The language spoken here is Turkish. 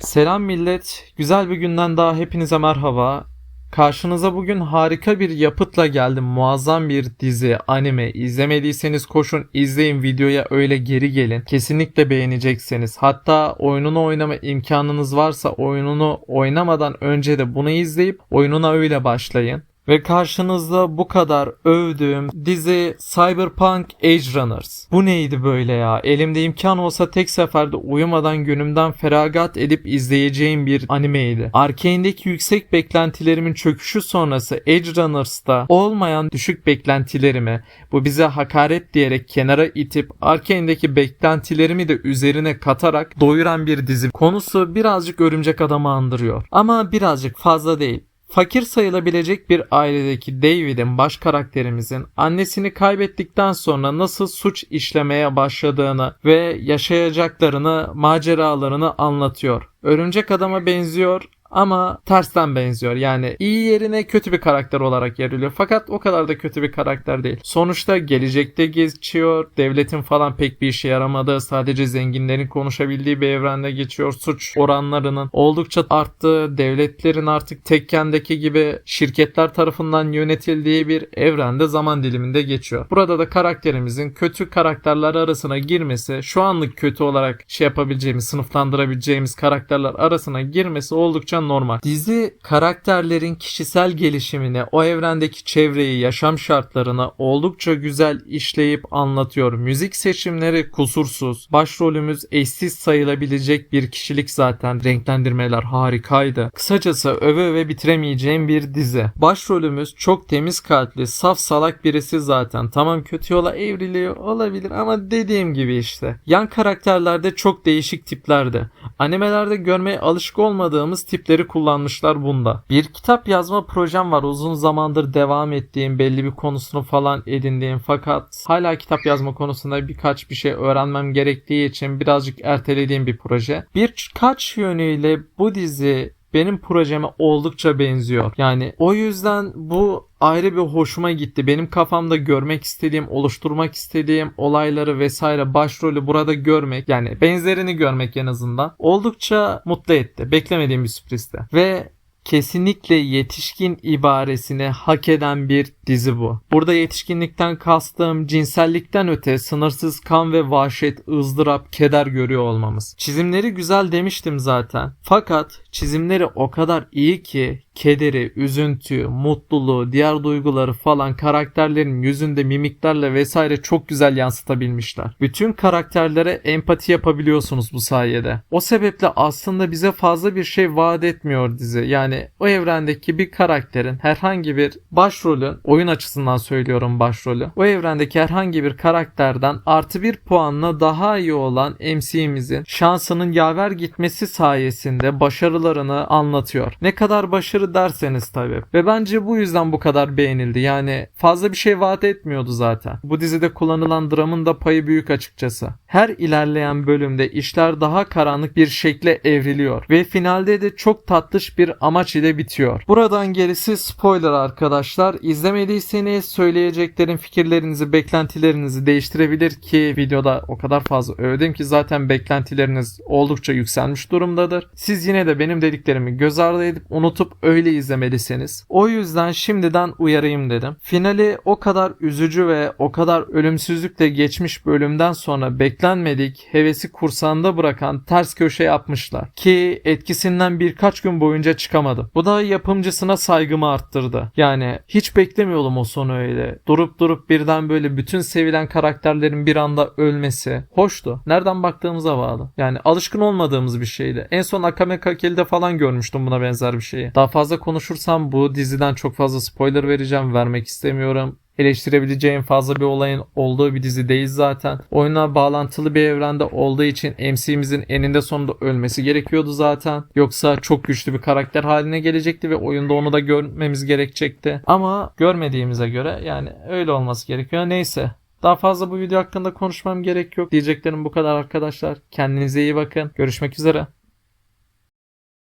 Selam millet. Güzel bir günden daha hepinize merhaba. Karşınıza bugün harika bir yapıtla geldim. Muazzam bir dizi, anime. İzlemediyseniz koşun izleyin videoya öyle geri gelin. Kesinlikle beğeneceksiniz. Hatta oyununu oynama imkanınız varsa oyununu oynamadan önce de bunu izleyip oyununa öyle başlayın. Ve karşınızda bu kadar övdüğüm dizi Cyberpunk Edge Runners. Bu neydi böyle ya? Elimde imkan olsa tek seferde uyumadan günümden feragat edip izleyeceğim bir animeydi. Arkane'deki yüksek beklentilerimin çöküşü sonrası Edge Runners'ta olmayan düşük beklentilerimi bu bize hakaret diyerek kenara itip Arkane'deki beklentilerimi de üzerine katarak doyuran bir dizi. Konusu birazcık örümcek adamı andırıyor. Ama birazcık fazla değil. Fakir sayılabilecek bir ailedeki David'in baş karakterimizin annesini kaybettikten sonra nasıl suç işlemeye başladığını ve yaşayacaklarını, maceralarını anlatıyor. Örümcek adama benziyor ama tersten benziyor. Yani iyi yerine kötü bir karakter olarak yeriliyor. Fakat o kadar da kötü bir karakter değil. Sonuçta gelecekte geçiyor. Devletin falan pek bir işe yaramadığı, sadece zenginlerin konuşabildiği bir evrende geçiyor. Suç oranlarının oldukça arttığı, devletlerin artık tekkendeki gibi şirketler tarafından yönetildiği bir evrende zaman diliminde geçiyor. Burada da karakterimizin kötü karakterler arasına girmesi, şu anlık kötü olarak şey yapabileceğimiz, sınıflandırabileceğimiz karakterler arasına girmesi oldukça normal. Dizi karakterlerin kişisel gelişimini, o evrendeki çevreyi, yaşam şartlarını oldukça güzel işleyip anlatıyor. Müzik seçimleri kusursuz. Başrolümüz eşsiz sayılabilecek bir kişilik zaten. Renklendirmeler harikaydı. Kısacası öve öve bitiremeyeceğim bir dizi. Başrolümüz çok temiz kalpli, saf salak birisi zaten. Tamam kötü yola evriliyor olabilir ama dediğim gibi işte. Yan karakterlerde çok değişik tiplerdi. Animelerde görmeye alışık olmadığımız tipleri kullanmışlar bunda. Bir kitap yazma projem var uzun zamandır devam ettiğim belli bir konusunu falan edindiğim fakat hala kitap yazma konusunda birkaç bir şey öğrenmem gerektiği için birazcık ertelediğim bir proje. Birkaç yönüyle bu dizi benim projeme oldukça benziyor. Yani o yüzden bu ayrı bir hoşuma gitti. Benim kafamda görmek istediğim, oluşturmak istediğim olayları vesaire başrolü burada görmek yani benzerini görmek en azından oldukça mutlu etti. Beklemediğim bir sürprizdi. Ve kesinlikle yetişkin ibaresini hak eden bir dizi bu. Burada yetişkinlikten kastım cinsellikten öte sınırsız kan ve vahşet, ızdırap, keder görüyor olmamız. Çizimleri güzel demiştim zaten. Fakat çizimleri o kadar iyi ki kederi, üzüntü, mutluluğu, diğer duyguları falan karakterlerin yüzünde mimiklerle vesaire çok güzel yansıtabilmişler. Bütün karakterlere empati yapabiliyorsunuz bu sayede. O sebeple aslında bize fazla bir şey vaat etmiyor dizi. Yani o evrendeki bir karakterin herhangi bir başrolün, oyun açısından söylüyorum başrolü. O evrendeki herhangi bir karakterden artı bir puanla daha iyi olan MC'mizin şansının yaver gitmesi sayesinde başarılarını anlatıyor. Ne kadar başarı derseniz tabii. Ve bence bu yüzden bu kadar beğenildi. Yani fazla bir şey vaat etmiyordu zaten. Bu dizide kullanılan dramın da payı büyük açıkçası. Her ilerleyen bölümde işler daha karanlık bir şekle evriliyor. Ve finalde de çok tatlış bir amaç ile bitiyor. Buradan gerisi spoiler arkadaşlar. İzlemediyseniz söyleyeceklerim fikirlerinizi, beklentilerinizi değiştirebilir ki videoda o kadar fazla övdüm ki zaten beklentileriniz oldukça yükselmiş durumdadır. Siz yine de benim dediklerimi göz ardı edip unutup öyle izlemelisiniz. O yüzden şimdiden uyarayım dedim. Finali o kadar üzücü ve o kadar ölümsüzlükle geçmiş bölümden sonra beklenmedik, hevesi kursağında bırakan ters köşe yapmışlar. Ki etkisinden birkaç gün boyunca çıkamadım. Bu da yapımcısına saygımı arttırdı. Yani hiç beklemiyordum o sonu öyle. Durup durup birden böyle bütün sevilen karakterlerin bir anda ölmesi. Hoştu. Nereden baktığımıza bağlı. Yani alışkın olmadığımız bir şeydi. En son Akame Kakel'de falan görmüştüm buna benzer bir şeyi. Daha fazla konuşursam bu diziden çok fazla spoiler vereceğim. Vermek istemiyorum eleştirebileceğim fazla bir olayın olduğu bir dizi değil zaten. Oyuna bağlantılı bir evrende olduğu için MC'mizin eninde sonunda ölmesi gerekiyordu zaten. Yoksa çok güçlü bir karakter haline gelecekti ve oyunda onu da görmemiz gerekecekti. Ama görmediğimize göre yani öyle olması gerekiyor. Neyse daha fazla bu video hakkında konuşmam gerek yok. Diyeceklerim bu kadar arkadaşlar. Kendinize iyi bakın. Görüşmek üzere.